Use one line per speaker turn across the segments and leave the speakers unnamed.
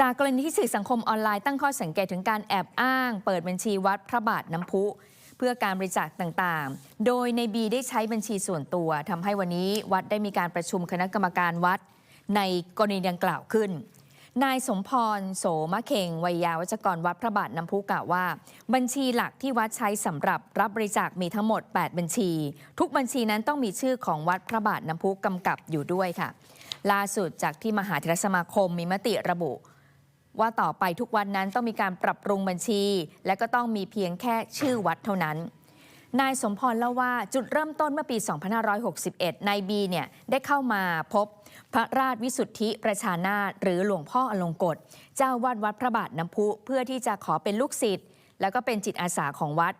จากกรณีที่สื่อสังคมออนไลน์ตั้งข้อสังเกตถึงการแอบอ้าง เปิดบัญชีวัดพระบาทน้ำพุ เพื่อการบริจาคต่างๆ โดยในบีได้ใช้บัญชีส่วนตัวทำให้วันนี้วัดได้มีการประชุมคณะกรรมการวัด ในกรณีดังกล่าวขึ้นนายสมพรโสมะเข่งวัยยาวัจกรวัดพระบาทน้ำพุกล่าวว่า บัญชีหลักที่วัดใช้สำหรับรับบริจาคมีทั้งหมด 8 บัญชี ทุกบัญชีนั้นต้องมีชื่อของวัดพระบาทน้ำพุกำกับอยู่ด้วยค่ะ ล่าสุดจากที่มหาเถรสมาคมมีมติระบุ ว่าต่อไปทุกวันนั้นต้องมีการปรับปรุงบัญชี และก็ต้องมีเพียงแค่ชื่อวัดเท่านั้น นายสมพรเล่าว่าจุดเริ่มต้นเมื่อปี 2561 นายบีเนี่ยได้เข้ามาพบ พระราชวิสุทธิประชานาถหรือหลวงพ่ออลงกฎเจ้าวาดวัดพระบาทน้ำพุ เพื่อที่จะขอเป็นลูกศิษย์แล้วก็เป็นจิตอาสาของวัด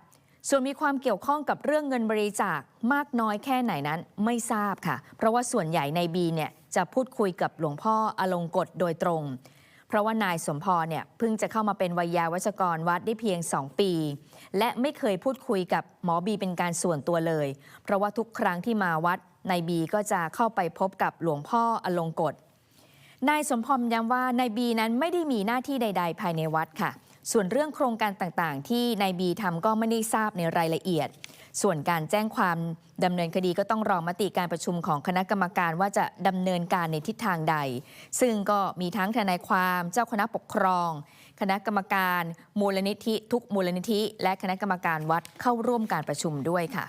ส่วนมีความเกี่ยวข้องกับเรื่องเงินบริจาคมากน้อยแค่ไหนนั้นไม่ทราบค่ะ เพราะว่าส่วนใหญ่ในบีเนี่ยจะพูดคุยกับหลวงพ่ออลงกฎโดยตรง ราะว่านายสมพรเนี่ยเพิ่งจะเข้ามาเป็นวัยยาวัจกรวัดได้เพียง 2 ปี และไม่เคยพูดคุยกับหมอบีเป็นการส่วนตัวเลย เพราะว่าทุกครั้งที่มาวัดนายบีก็จะเข้าไปพบกับหลวงพ่ออลงกฎนายสมพรย้ำว่านายบีนั้นไม่ได้มีหน้าที่ใด ๆ ภายในวัดค่ะ ส่วนเรื่องโครงการต่างๆ ที่นายบีทำก็ไม่ได้ทราบในรายละเอียด ส่วนการแจ้งความดำเนินคดีก็ต้องรอมติการประชุมของคณะกรรมการว่าจะดำเนินการในทิศทางใด ซึ่งก็มีทั้งทนายความเจ้าคณะปกครอง คณะกรรมการ มูลนิธิ ทุกมูลนิธิ และคณะกรรมการวัดเข้าร่วมการประชุมด้วยค่ะ